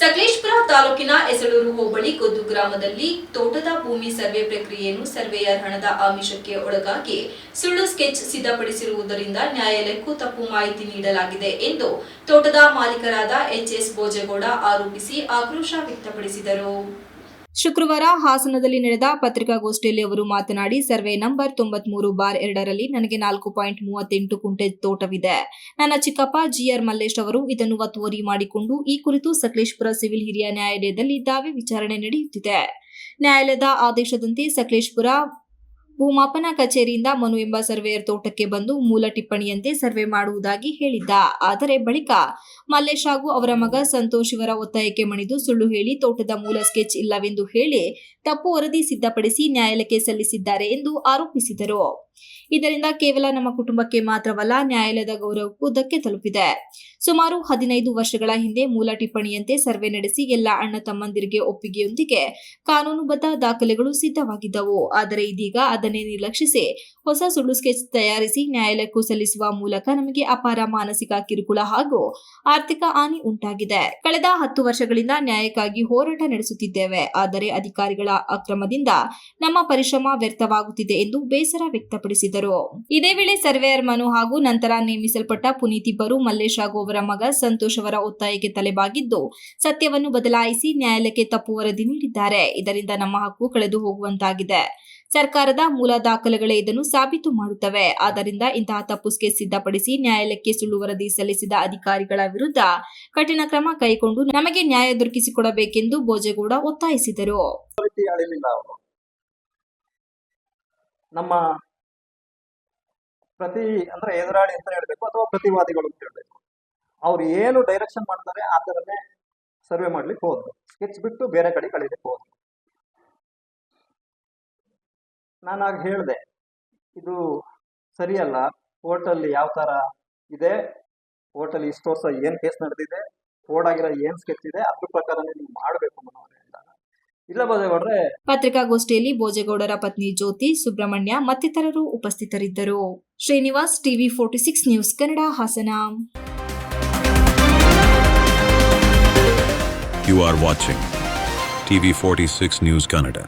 ಸಕಲೇಶ್ಪುರ ತಾಲೂಕಿನ ಎಸಳೂರು ಹೋಬಳಿ ಕೊದ್ದು ಗ್ರಾಮದಲ್ಲಿ ತೋಟದ ಭೂಮಿ ಸರ್ವೆ ಪ್ರಕ್ರಿಯೆಯನ್ನು ಸರ್ವೆಯರ್ ಹಣದ ಆಮಿಷಕ್ಕೆ ಒಳಗಾಗಿ ಸುಳ್ಳು ಸ್ಕೆಚ್ ಸಿದ್ಧಪಡಿಸಿರುವುದರಿಂದ ನ್ಯಾಯಾಲಯಕ್ಕೂ ತಪ್ಪು ಮಾಹಿತಿ ನೀಡಲಾಗಿದೆ ಎಂದು ತೋಟದ ಮಾಲೀಕರಾದ ಎಚ್ಎಸ್ ಭೋಜೇಗೌಡ ಆರೋಪಿಸಿ ಆಕ್ರೋಶ ವ್ಯಕ್ತಪಡಿಸಿದರು. ಶುಕ್ರವಾರ ಹಾಸನದಲ್ಲಿ ನಡೆದ ಪತ್ರಿಕಾಗೋಷ್ಠಿಯಲ್ಲಿ ಅವರು ಮಾತನಾಡಿ, ಸರ್ವೆ ನಂಬರ್ ತೊಂಬತ್ಮೂರು ಬಾರ್ ಎರಡರಲ್ಲಿ ನನಗೆ ನಾಲ್ಕು ಪಾಯಿಂಟ್ ಮೂವತ್ತೆಂಟು ಕುಂಟೆ ತೋಟವಿದೆ. ನನ್ನ ಚಿಕ್ಕಪ್ಪ ಜಿಆರ್ ಮಲ್ಲೇಶ್ ಅವರು ಇದನ್ನು ಒತ್ತುವರಿ ಮಾಡಿಕೊಂಡು ಈ ಕುರಿತು ಸಕಲೇಶ್ಪುರ ಸಿವಿಲ್ ಹಿರಿಯ ನ್ಯಾಯಾಲಯದಲ್ಲಿ ದಾವೆ ವಿಚಾರಣೆ ನಡೆಯುತ್ತಿದೆ. ನ್ಯಾಯಾಲಯದ ಆದೇಶದಂತೆ ಸಕಲೇಶ್ಪುರ ಭೂಮಾಪನ ಕಚೇರಿಯಿಂದ ಮನು ಎಂಬ ಸರ್ವೇಯರ್ ತೋಟಕ್ಕೆ ಬಂದು ಮೂಲ ಟಿಪ್ಪಣಿಯಂತೆ ಸರ್ವೆ ಮಾಡುವುದಾಗಿ ಹೇಳಿದ್ದ. ಆದರೆ ಬಳಿಕ ಮಲ್ಲೇಶ್ ಹಾಗೂ ಅವರ ಮಗ ಸಂತೋಷ್ ಇವರ ಒತ್ತಾಯಕ್ಕೆ ಮಣಿದು ಸುಳ್ಳು ಹೇಳಿ ತೋಟದ ಮೂಲ ಸ್ಕೆಚ್ ಇಲ್ಲವೆಂದು ಹೇಳಿ ತಪ್ಪು ವರದಿ ಸಿದ್ಧಪಡಿಸಿ ನ್ಯಾಯಾಲಯಕ್ಕೆ ಸಲ್ಲಿಸಿದ್ದಾರೆ ಎಂದು ಆರೋಪಿಸಿದರು. ಇದರಿಂದ ಕೇವಲ ನಮ್ಮ ಕುಟುಂಬಕ್ಕೆ ಮಾತ್ರವಲ್ಲ ನ್ಯಾಯಾಲಯದ ಗೌರವಕ್ಕೂ ಧಕ್ಕೆ ತಲುಪಿದೆ. ಸುಮಾರು ಹದಿನೈದು ವರ್ಷಗಳ ಹಿಂದೆ ಮೂಲ ಟಿಪ್ಪಣಿಯಂತೆ ಸರ್ವೆ ನಡೆಸಿ ಎಲ್ಲ ಅಣ್ಣ ತಮ್ಮಂದಿರಿಗೆ ಒಪ್ಪಿಗೆಯೊಂದಿಗೆ ಕಾನೂನುಬದ್ಧ ದಾಖಲೆಗಳು ಸಿದ್ಧವಾಗಿದ್ದವು. ಆದರೆ ಇದೀಗ ಅದನ್ನೇ ನಿರ್ಲಕ್ಷಿಸಿ ಹೊಸ ಸುಳ್ಳು ಸ್ಕೆಚ್ ತಯಾರಿಸಿ ನ್ಯಾಯಾಲಯಕ್ಕೂ ಸಲ್ಲಿಸುವ ಮೂಲಕ ನಮಗೆ ಅಪಾರ ಮಾನಸಿಕ ಕಿರುಕುಳ ಹಾಗೂ ಆರ್ಥಿಕ ಹಾನಿ ಉಂಟಾಗಿದೆ. ಕಳೆದ ಹತ್ತು ವರ್ಷಗಳಿಂದ ನ್ಯಾಯಕ್ಕಾಗಿ ಹೋರಾಟ ನಡೆಸುತ್ತಿದ್ದೇವೆ. ಆದರೆ ಅಧಿಕಾರಿಗಳ ಅಕ್ರಮದಿಂದ ನಮ್ಮ ಪರಿಶ್ರಮ ವ್ಯರ್ಥವಾಗುತ್ತಿದೆ ಎಂದು ಬೇಸರ ವ್ಯಕ್ತಪಡಿಸಿದರು. ಇದೇ ವೇಳೆ ಸರ್ವೇಯರ್ ಮನು ಹಾಗೂ ನಂತರ ನೇಮಿಸಲ್ಪಟ್ಟ ಪುನೀತ್ ಇಬ್ಬರು ಮಲ್ಲೇಶ್ ಹಾಗೂ ಅವರ ಮಗ ಸಂತೋಷ್ ಅವರ ಒತ್ತಾಯಕ್ಕೆ ತಲೆಬಾಗಿದ್ದು, ಸತ್ಯವನ್ನು ಬದಲಾಯಿಸಿ ನ್ಯಾಯಾಲಯಕ್ಕೆ ತಪ್ಪು ವರದಿ ನೀಡಿದ್ದಾರೆ. ಇದರಿಂದ ನಮ್ಮ ಹಕ್ಕು ಕಳೆದು ಹೋಗುವಂತಾಗಿದೆ ಸರ್ಕಾರದ ಮೂಲ ದಾಖಲೆಗಳೇ ಇದನ್ನು ಸಾಬೀತು ಮಾಡುತ್ತವೆ. ಆದ್ದರಿಂದ ಇಂತಹ ತಪ್ಪುಸ್ಕೆ ಸಿದ್ಧಪಡಿಸಿ ನ್ಯಾಯಾಲಯಕ್ಕೆ ಸುಳ್ಳು ವರದಿ ಸಲ್ಲಿಸಿದ ಅಧಿಕಾರಿಗಳ ವಿರುದ್ಧ ಕಠಿಣ ಕ್ರಮ ಕೈಗೊಂಡು ನಮಗೆ ನ್ಯಾಯ ದೊರಕಿಸಿಕೊಡಬೇಕೆಂದು ಭೋಜೇಗೌಡ ಒತ್ತಾಯಿಸಿದರು. ನಮ್ಮ ಪ್ರತಿ ಅಂದ್ರೆ ಎದುರಾಳಿ ಅಂತ ಹೇಳ್ಬೇಕು ಅಥವಾ ಪ್ರತಿವಾದಿಗಳು ಅಂತ ಹೇಳ್ಬೇಕು. ಅವ್ರು ಏನು ಡೈರೆಕ್ಷನ್ ಮಾಡ್ತಾರೆ ಆ ಥರನೇ ಸರ್ವೆ ಮಾಡ್ಲಿಕ್ಕೆ ಹೋದ್ರು. ಸ್ಕೆಚ್ ಬಿಟ್ಟು ಬೇರೆ ಕಡೆ ಕಳೀಲಿಕ್ಕೆ ಹೋದ್ರು. ನಾನು ಆಗ ಹೇಳಿದೆ ಇದು ಸರಿಯಲ್ಲ ಹೋಟೆಲ್ ಯಾವ ಥರ ಇದೆ ಹೋಟೆಲ್ ಇಷ್ಟು ವರ್ಷ ಏನು ಕೇಸ್ ನಡೆದಿದೆ ಓಡಾಗಿರೋ ಆಗಿರೋ ಏನ್ ಸ್ಕೆಚ್ ಇದೆ ಅದ್ರ ಪ್ರಕಾರನೇ ನೀವು ಮಾಡಬೇಕು ಮನೋಹರ ಅಂದಾಗ ಇಲ್ಲ ಪತ್ರಿಕಾಗೋಷ್ಠಿಯಲ್ಲಿ ಭೋಜೇಗೌಡರ ಪತ್ನಿ ಜ್ಯೋತಿ ಸುಬ್ರಹ್ಮಣ್ಯ ಮತ್ತಿತರರು ಉಪಸ್ಥಿತರಿದ್ದರು. Srinivas TV forty six news Kannada Hassan. You are watching TV46 News Kannada.